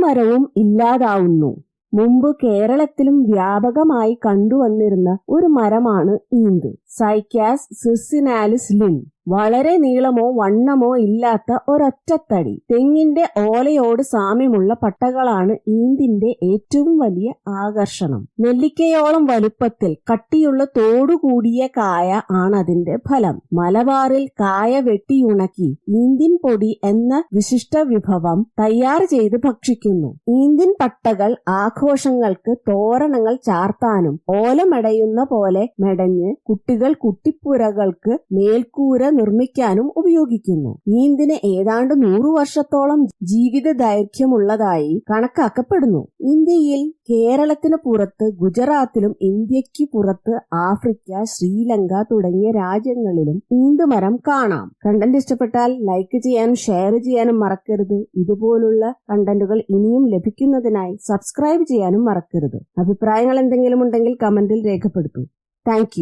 മരവും ഇല്ലാതാവുന്നു. മുമ്പ് കേരളത്തിലും വ്യാപകമായി കണ്ടുവന്നിരുന്ന ഒരു മരമാണ് ഈന്ത്. സൈക്കാസ് സിസിനാലിസ് ലിൻ വളരെ നീളമോ വണ്ണമോ ഇല്ലാത്ത ഒരൊറ്റത്തടി. തെങ്ങിന്റെ ഓലയോട് സാമ്യമുള്ള പട്ടകളാണ് ഈന്തിന്റെ ഏറ്റവും വലിയ ആകർഷണം. നെല്ലിക്കയോളം വലുപ്പത്തിൽ കട്ടിയുള്ള തോടുകൂടിയ കായ ആണതിന്റെ ഫലം. മലബാറിൽ കായ വെട്ടിയുണക്കി ഈന്തിൻ പൊടി എന്ന വിശിഷ്ട വിഭവം തയ്യാർ ചെയ്ത് ഭക്ഷിക്കുന്നു. ഈന്തിൻ പട്ടകൾ ആഘോഷങ്ങൾക്ക് തോരണങ്ങൾ ചാർത്താനും ഓലമടയുന്ന പോലെ മെടഞ്ഞ് കുട്ടികൾ കുട്ടിപ്പുരകൾക്ക് മേൽക്കൂര നിർമ്മിക്കാനും ഉപയോഗിക്കുന്നു. ഈന്തിന് ഏതാണ്ട് നൂറു വർഷത്തോളം ജീവിത ദൈർഘ്യമുള്ളതായി കണക്കാക്കപ്പെടുന്നു. ഇന്ത്യയിൽ കേരളത്തിന് പുറത്ത് ഗുജറാത്തിലും ഇന്ത്യയ്ക്ക് പുറത്ത് ആഫ്രിക്ക ശ്രീലങ്ക തുടങ്ങിയ രാജ്യങ്ങളിലും ഈന്തുമരം കാണാം. കണ്ടന്റ് ഇഷ്ടപ്പെട്ടാൽ ലൈക്ക് ചെയ്യാനും ഷെയർ ചെയ്യാനും മറക്കരുത്. ഇതുപോലുള്ള കണ്ടന്റുകൾ ഇനിയും ലഭിക്കുന്നതിനായി സബ്സ്ക്രൈബ് ചെയ്യാനും മറക്കരുത്. അഭിപ്രായങ്ങൾ എന്തെങ്കിലും ഉണ്ടെങ്കിൽ കമന്റിൽ രേഖപ്പെടുത്തൂ. താങ്ക്